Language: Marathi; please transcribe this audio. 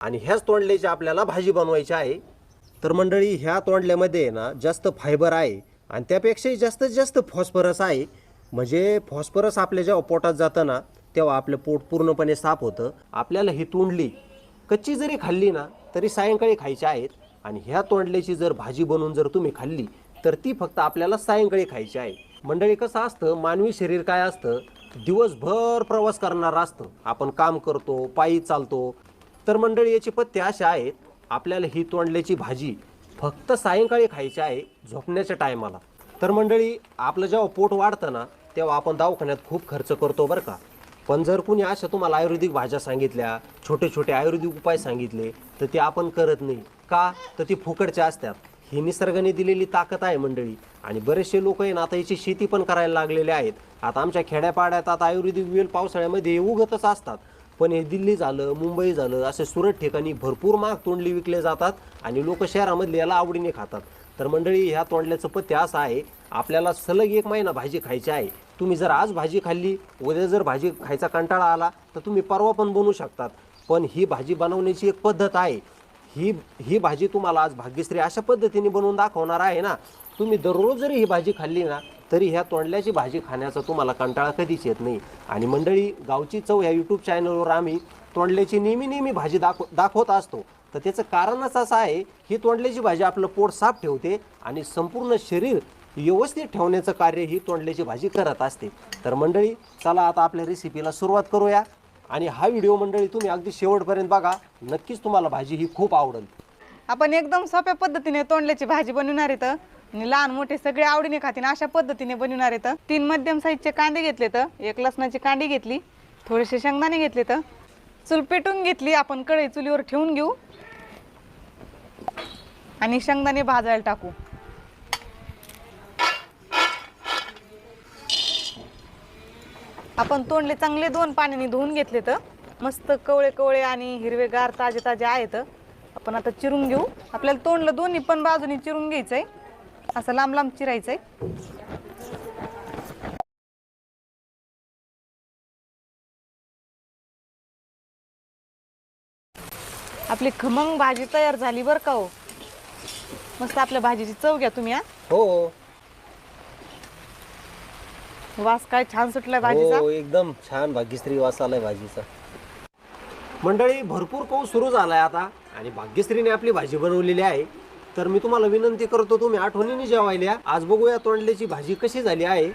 आणि ह्याच तोंडल्याची आपल्याला भाजी बनवायची आहे. तर मंडळी ह्या तोंडल्यामध्ये ना जास्त फायबर आहे आणि त्यापेक्षाही जास्तीत जास्त फॉस्फरस आहे. म्हणजे फॉस्फरस आपल्या जेव्हा पोटात जातं ना तेव्हा आपलं पोट पूर्णपणे साफ होतं. आपल्याला ही तोंडली कच्ची जरी खाल्ली ना तरी सायंकाळी खायची आहेत. आणि ह्या तोंडल्याची जर भाजी बनवून जर तुम्ही खाल्ली तर ती फक्त आपल्याला सायंकाळी खायची आहे. मंडळी कसं असतं? मानवी शरीर काय असतं? दिवसभर प्रवास करणार असतं. आपण काम करतो पायी चालतो तर मंडळी याचे पथ्य अशा आहेत आपल्याला ही तोंडल्याची भाजी फक्त सायंकाळी खायची आहे झोपण्याच्या टायमाला. तर मंडळी आपलं जेव्हा पोट वाढतं ना तेव्हा आपण दवाखान्यात खूप खर्च करतो बरं का. पण जर कुणी अशा तुम्हाला आयुर्वेदिक भाज्या सांगितल्या छोटे छोटे आयुर्वेदिक उपाय सांगितले तर ते आपण करत नाही. का? तर ती फुकटच्या असतात. ही निसर्गाने दिलेली ताकद आहे मंडळी. आणि बरेचसे लोक आहे ना आता याची शेती पण करायला लागलेले आहेत. आता आमच्या खेड्यापाड्यात आता आयुर्वेदिक वेल पावसाळ्यामध्ये उगतच असतात. पण हे दिल्ली झालं मुंबई झालं असे सुरत ठिकाणी भरपूर महाग तोंडली विकले जातात आणि लोक शहरामधले याला आवडीने खातात. तर मंडळी ह्या तोंडल्याचं पथ्य असं आहे आपल्याला सलग एक महिना भाजी खायची आहे. तुम्ही जर आज भाजी खाल्ली उद्या जर भाजी खायचा कंटाळा आला तर तुम्ही परवा पण बनवू शकतात. पण ही भाजी बनवण्याची एक पद्धत आहे. ही ही भाजी तुम्हाला आज भाग्यश्री अशा पद्धतीने बनवून दाखवणार आहे ना. तुम्ही दररोज जरी ही भाजी खाल्ली ना तरी ह्या तोंडल्याची भाजी खाण्याचा तुम्हाला कंटाळा कधीच येत नाही. आणि मंडळी गावची चव ह्या यूट्यूब चॅनलवर आम्ही तोंडल्याची नेहमी नेहमी भाजी दाखव दाखवत असतो. तर त्याचं कारणच असं आहे ही तोंडल्याची भाजी आपलं पोट साफ ठेवते आणि संपूर्ण शरीर व्यवस्थित ठेवण्याचं कार्य ही तोंडल्याची भाजी करत असते. तर मंडळी चला आता आपल्या रेसिपीला सुरुवात करूया. आणि हा व्हिडिओ मंडळी तुम्ही अगदी शेवटपर्यंत बघा. नक्कीच तुम्हाला भाजी ही खूप आवडेल. आपण एकदम सोप्या पद्धतीने तोंडल्याची भाजी बनवणार आहेत आणि लहान मोठे सगळे आवडीने खातील अशा पद्धतीने बनवणार आहेत. तीन मध्यम साईजचे कांदे घेतले तर एक लसणाची कांडी घेतली थोडेसे शेंगदाणे घेतले तर चूल पेटून घेतली आपण कढई चुलीवर ठेवून घेऊ. आणि शेंगदाणे भाजायला टाकू. आपण तोंडले चांगले दोन पाण्याने धुवून घेतले तर मस्त कवळे कवळे आणि हिरवेगार ताजे ताजे आहेत. आपण आता चिरून घेऊ. आपल्याला तोंडलं दोन्ही पण बाजूनी चिरून घ्यायचं आहे असं लांब लांब चिरायचंय. आपली खमंग भाजी तयार झाली बरं का हो? मस्त आपल्या भाजीची चव घ्या तुम्ही हा. हो. वास काय छान सुटलाय भाजीचा. हो एकदम छान भाग्यश्री वास आलाय भाजीचा. मंडळी भरपूर पाऊस सुरू झालाय आता आणि भाग्यश्रीने आपली भाजी बनवलेली आहे. तर मी तुम्हाला विनंती करतो तुम्ही आठवणीने जेवायला आज बघूया तोंडल्याची भाजी कशी झाली आहे.